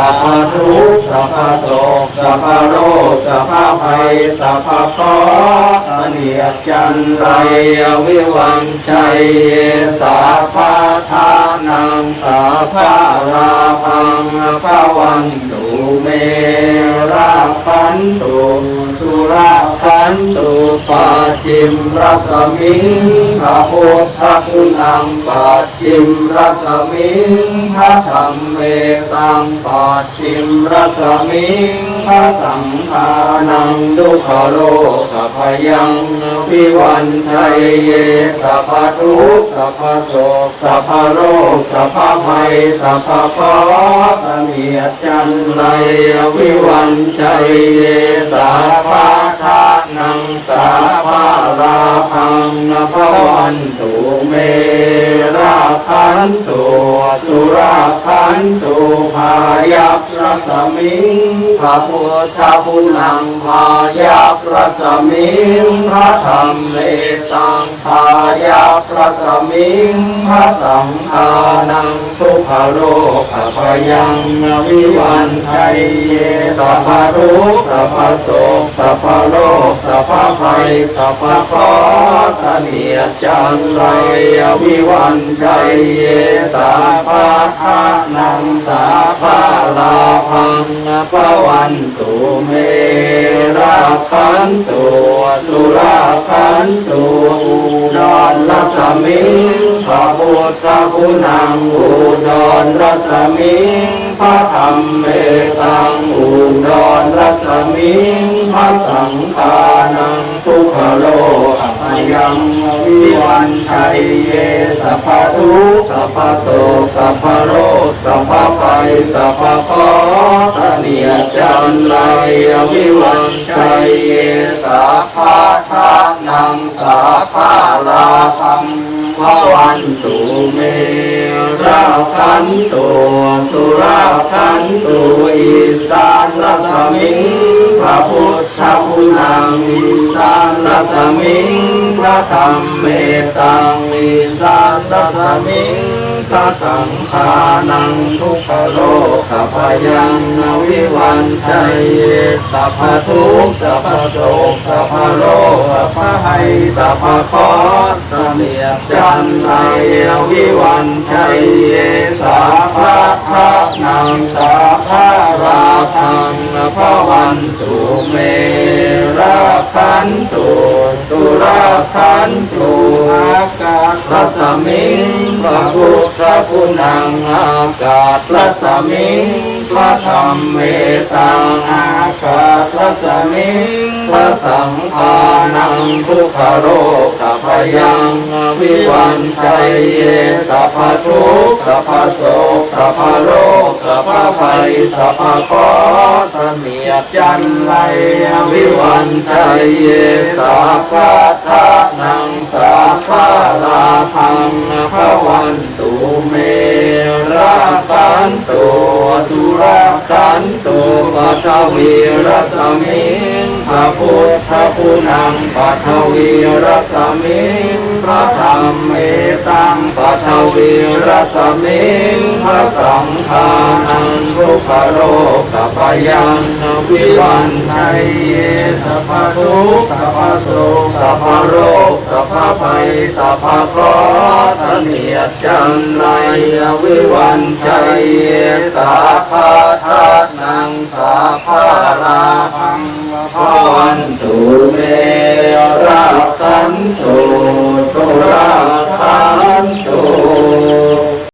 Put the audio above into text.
สัพพทุกสัพพโศกสัพพโรคสัพพภัยสัพพเคราะห์เนียจันไรวิวังชัยเยสาพาทา นังสาภาลาพังภาวันตุเมราพันตุสุราพันตุปาจิมรัสมิงพระโพุทธคุณังปาจิมรัสมิงพระธรรมเมตังปาจิมรัสมิง พระสังฆานังดุขโลกพยังวิวันชัยเยสัพพทุกสัพพโศกสัพพโรคสัพพภัยสัพพเคราะห์เสนียจันไรวิวันชัยเยสาพาทานังสาภาลาพังนภวันตุเมราคันตุสุราคันตุพายัพ สมิงพระพุทธคุณังพายัพระสมิงพระธรรมเมตังพายัพระสมิงพระสังฆานังทุกขโลกพยังวิวันชัยเยสัพพทุสัพพโศกสัพพโลกสัพพภัยสัพพคราะห์เนียจันไรวิวันชัยเยสัพพะทานังสาภา ลาพังพระวันตุเมราคันตุสุราคันตุอุดรลสมิงพระพุทธคุณังอุดรรสมิงพระธรรมเมตังอุดรรสมิงพระสังฆา วิวันชัยเยสัพพทุกสัพพโศกสัพพโรคสัพพภัยสัพพเคราะห์เสนียจันไรวิวันชัยเยสัพพะทานังสาภาลาพังพระวันตุเมราคันตุสุราคันตุอีสานรสมิงพระพุทธคุณังอีสานรสมิง พระธรรมเมตังอีสานรสมิงพระสังฆานังทุกขโลกพยังวิวันชัยเยสัพพทุกข์สัพพโศกสัพพโรคสัพพภัยสัพพคราะห์เสนียจันไรวิวันชัยเยสัพพะทานังสาภาราพัง พระวันตุเมราคันตุสุราคันตุอากาศรัสมิงพระพุทธคุณังอากาศรัสมิงพระธรรมเมตังอากาศรัสมิงพระสังฆานังทุกขโรคพยังวิันชัยเยสัพพทุกสัพพโศกสัพพโรคสัพพภัยสัพพเคราะห์เสนียดจันไรวิวันชัยเยสัพพทานังสาภาลาพังพระวันตุเมราคันตุสุราคันตุปัทวีรสมิง พระพุทธคุณังปัทวีรสมิงพระธรรมเมตังปัทวีรสมิงพระสังฆานังทุกขโลกปยังวิวันชัยเยสัพพทุกข์สัพพโศกสัพพโรคสัพพภัยสัพพเคราะเนียดจันไรวิวันชัยเยสาภาทานังสาภาราระ วันตุเม